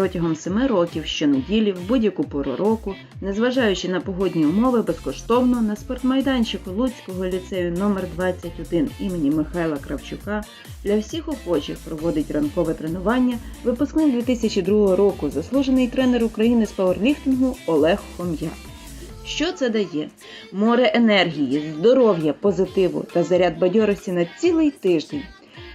протягом семи років щонеділі в будь-яку пору року, незважаючи на погодні умови, безкоштовно на спортмайданчику Луцького ліцею номер 21 імені Михайла Кравчука для всіх охочих проводить ранкове тренування випускник 2002 року, заслужений тренер України з пауерліфтингу Олег Хом'як. Що це дає? Море енергії, здоров'я, позитиву та заряд бадьорості на цілий тиждень.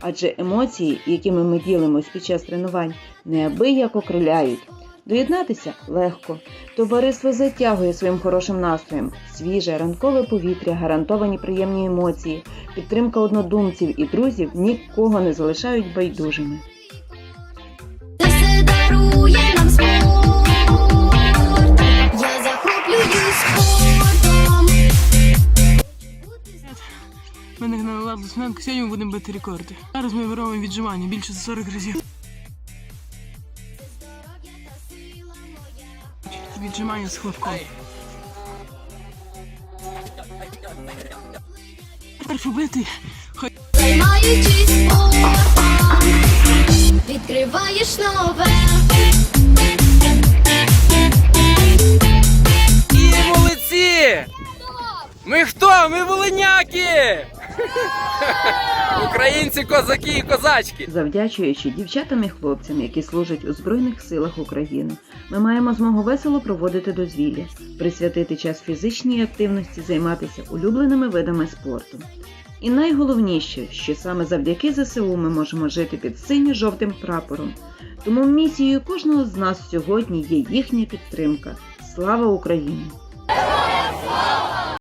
Адже емоції, якими ми ділимось під час тренувань, неабияк окриляють. Доєднатися легко. Товариство затягує своїм хорошим настроєм, свіже, ранкове повітря, гарантовані приємні емоції, підтримка однодумців і друзів нікого не залишають байдужими. Гнали сьогодні ми будемо бити рекорди. Зараз ми виробимо віджимання більше за 40 разів. Віджимання з хлопком. Першу бити. Хай Займаючись відкриваєш нове. І молодці! Ми хто? Ми волиняки! Українці, козаки і козачки! Завдячуючи дівчатам і хлопцям, які служать у Збройних силах України, ми маємо змогу весело проводити дозвілля, присвятити час фізичній активності, займатися улюбленими видами спорту. І найголовніше, що саме завдяки ЗСУ ми можемо жити під синьо-жовтим прапором. Тому місією кожного з нас сьогодні є їхня підтримка. Слава Україні!